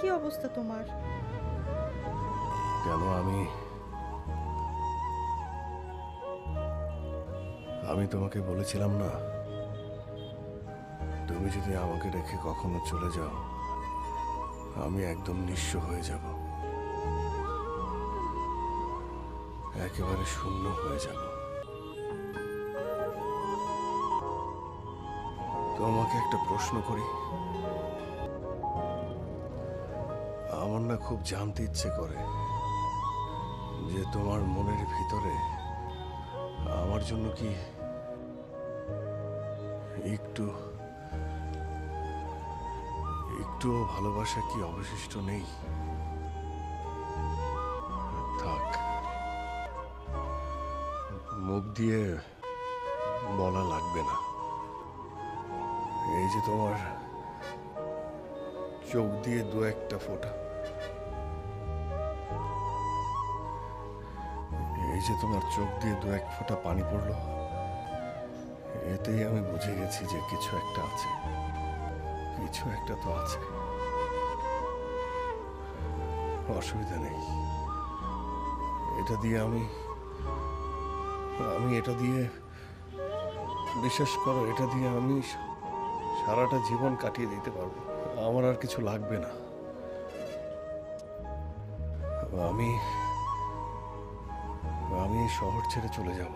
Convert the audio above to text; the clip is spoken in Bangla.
কি অবস্থা তোমার? কেন আমি? আমি তোমাকে বলেছিলাম না, তুমি যদি আমাকে রেখে কখনো চলে যাও, আমি একদম নিঃস্ব হয়ে যাব। একেবারে শূন্য হয়ে যাব। তোমাকে একটা প্রশ্ন করি। আমার না খুব জানতে ইচ্ছে করে যে তোমার মনের ভিতরে আমার জন্য কি একটু, একটুও ভালোবাসা কি অবশিষ্ট নেই? থাক। মুখ দিয়ে বলা লাগবে না। এই যে তোমার চোখ দিয়ে দু একটা ফোঁটা। এই যে তোমার চোখ দিয়ে দু এক ফোঁটা পানি পড়ল, এতেই আমি বুঝে গেছি যে কিছু একটা আছে। কিছু একটা তো আছে। অসুবিধা নেই। এটা দিয়ে আমি আমি এটা দিয়ে, বিশ্বাস করো, এটা দিয়ে আমি সারাটা জীবন কাটিয়ে দিতে পারব। আমার আর কিছু লাগবে না। আমি আমি এই শহর ছেড়ে চলে যাব।